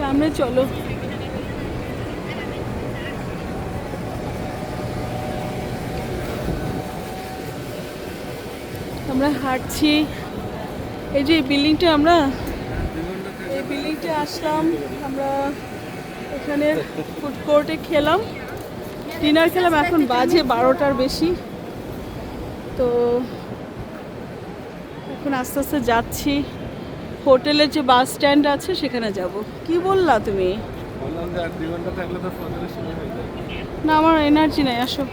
সামনে চলো। আমরা হাঁটছি। এই যে বিল্ডিংটা আমরা, এই বিল্ডিংটা আসলাম। আমরা এখানে ফুড কোর্টে খেলাম। ডিনার খেলাম এখন বাজে বারোটার বেশি। তো এখন আস্তে আস্তে যাচ্ছি। হোটেলের যে বাস স্ট্যান্ড আছে সেখানে যাব। কি বললা তুমি? না আমার এনার্জি নাই আসো।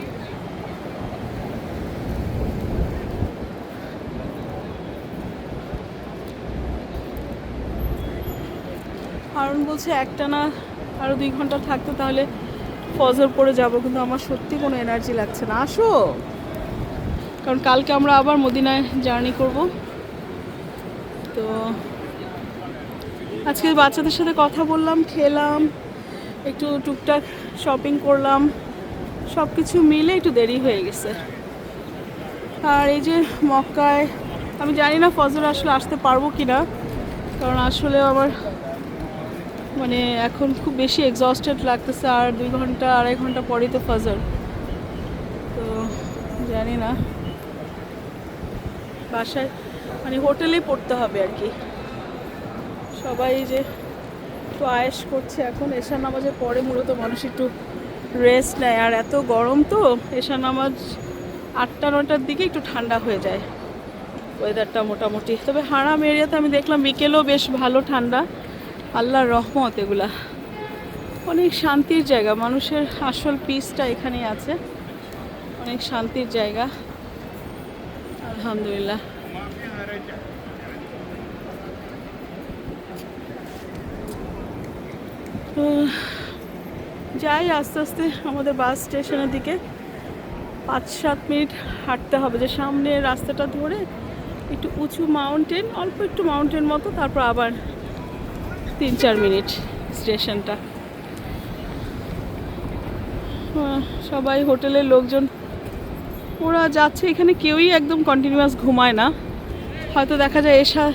কারণ বলছে একটা না আরও দুই ঘণ্টা থাকতো তাহলে ফজর পরে যাব কিন্তু আমার সত্যি কোনো এনার্জি লাগছে না। আসো। কারণ কালকে আমরা আবার মদিনায় জার্নি করব। তো আজকে বাচ্চাদের সাথে কথা বললাম, খেলাম, একটু টুকটাক শপিং করলাম সব কিছু মিলে একটু দেরি হয়ে গেছে। আর এই যে মক্কায়, আমি জানি না ফজর আসলে আসতে পারব কি না কারণ আসলে আমার মানে এখন খুব বেশি এক্সস্টেড লাগতেছে, আর দুই ঘণ্টা, আড়াই ঘণ্টা পরেই তো ফজর। তো জানি না। বাসায় মানে হোটেলেই পড়তে হবে আর কি। সবাই যে একটু আয়েস করছে এখন। এশা নামাজের পরে মূলত মানুষ একটু রেস্ট নেয়। আর এত গরম তো এশা নামাজ আটটা, নটার দিকে একটু ঠান্ডা হয়ে যায়। ওয়েদারটা মোটামুটি। তবে হারাম এরিয়াতে আমি দেখলাম বিকেলেও বেশ ভালো ঠান্ডা। আল্লাহর রহমত এগুলা। অনেক শান্তির জায়গা। মানুষের আসল পিসটা এখানেই আছে। অনেক শান্তির জায়গা। আলহামদুলিল্লাহ। তো যাই, আস্তে আস্তে আমাদের বাস স্টেশনের দিকে পাঁচ সাত মিনিট হাঁটতে হবে। যে সামনে রাস্তাটা ধরে একটু উঁচু মাউন্টেন অল্প একটু মাউন্টেন মতো, তারপর আবার তিন চার মিনিট স্টেশনটা। সবাই হোটেলের লোকজন, ওরা যাচ্ছে, এখানে কেউই একদম কন্টিনিউয়াস ঘুমায় না। হয়তো দেখা যায় এসা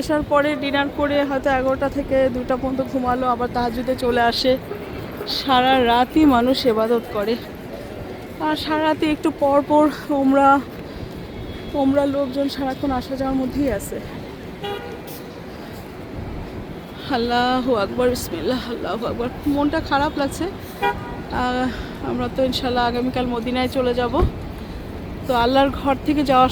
এসার পরে ডিনার করে হয়তো এগারোটা থেকে দুটা পর্যন্ত ঘুমালো, আবার তাহাজুদে চলে আসে। সারা রাতই মানুষ এবাদত করে। আর সারা রাতে একটু পর পর ওমরা ওমরা লোকজন সারাক্ষণ আসা যাওয়ার মধ্যেই আছে। আল্লাহ আকবর, বিসমিল্লাহ, আল্লাহ আকবর। মনটা খারাপ লাগছে। আমরা তো ইনশাল্লাহ আগামীকাল মদিনায় চলে যাব। তো আল্লাহর ঘর থেকে যাওয়া